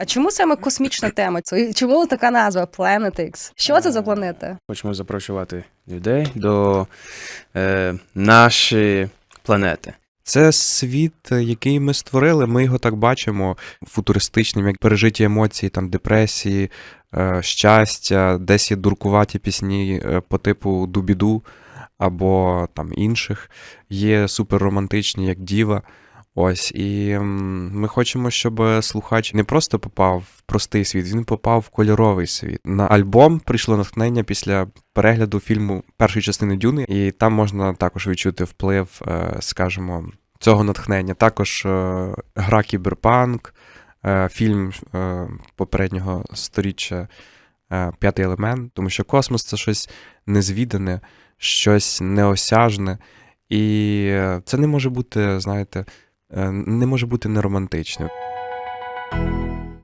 А чому саме космічна тема? Це- Чому така назва Planet X? Що це за планета? Хочемо запрошувати людей до е, нашої планети. Це світ, який ми створили. Ми його так бачимо футуристичним, як пережиті емоції, там депресії, е, щастя, десь є дуркуваті пісні е, по типу Дубіду або там інших. Є суперромантичні, як Діва. Ось, і ми хочемо, щоб слухач не просто попав в простий світ, він попав в кольоровий світ. На альбом прийшло натхнення після перегляду фільму першої частини Дюни, і там можна також відчути вплив, е, скажімо, цього натхнення. Також е, гра Кіберпанк, е, фільм попереднього сторіччя П'ятий елемент, тому що космос це щось незвідане, щось неосяжне, і це не може бути, знаєте, не може бути неромантичним.